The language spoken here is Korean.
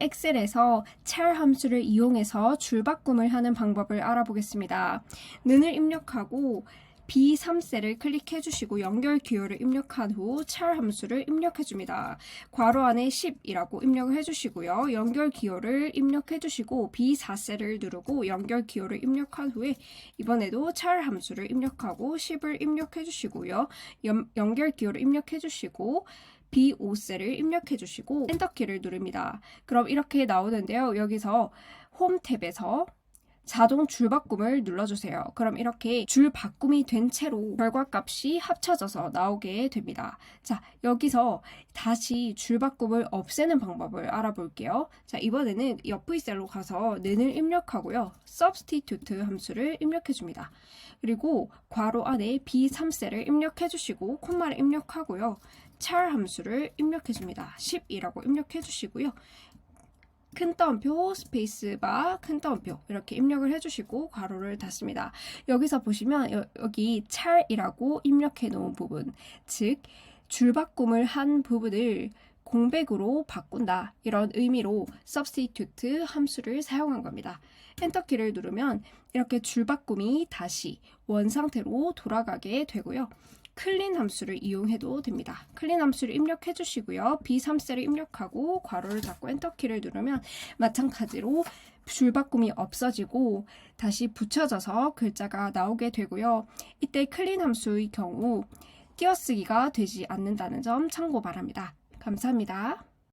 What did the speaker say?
엑셀에서 char 함수를 이용해서 줄바꿈을 하는 방법을 알아보겠습니다. 는을 입력하고 B3셀을 클릭해 주시고 연결 기호를 입력한 후 char 함수를 입력해 줍니다. 괄호 안에 10이라고 입력을 해 주시고요. 연결 기호를 입력해 주시고 B4셀을 누르고 연결 기호를 입력한 후에 이번에도 char 함수를 입력하고 10을 입력해 주시고요. 연, 연결 기호를 입력해 주시고 B5셀을 입력해 주시고 엔터키를 누릅니다. 그럼 이렇게 나오는데요. 여기서 홈 탭에서 자동 줄 바꿈을 눌러주세요. 그럼 이렇게 줄 바꿈이 된 채로 결과값이 합쳐져서 나오게 됩니다. 자, 여기서 다시 줄 바꿈을 없애는 방법을 알아볼게요. 자, 이번에는 옆의 셀로 가서 는을 입력하고요. substitute 함수를 입력해줍니다. 그리고 괄호 안에 B3셀을 입력해주시고 콤마를 입력하고요. char 함수를 입력해줍니다. 10이라고 입력해주시고요. 큰 따옴표 스페이스바 큰 따옴표 이렇게 입력을 해주시고 괄호를 닫습니다. 여기서 보시면 여, 여기 찰이라고 입력해 놓은 부분 즉 줄바꿈을 한 부분을 공백으로 바꾼다 이런 의미로 substitute 함수를 사용한 겁니다. 엔터키를 누르면 이렇게 줄바꿈이 다시 원 상태로 돌아가게 되고요. 클린 함수를 이용해도 됩니다. 클린 함수를 입력해 주시고요. B3셀을 입력하고 괄호를 닫고 엔터키를 누르면 마찬가지로 줄바꿈이 없어지고 다시 붙여져서 글자가 나오게 되고요. 이때 클린 함수의 경우 띄어쓰기가 되지 않는다는 점 참고 바랍니다. 감사합니다.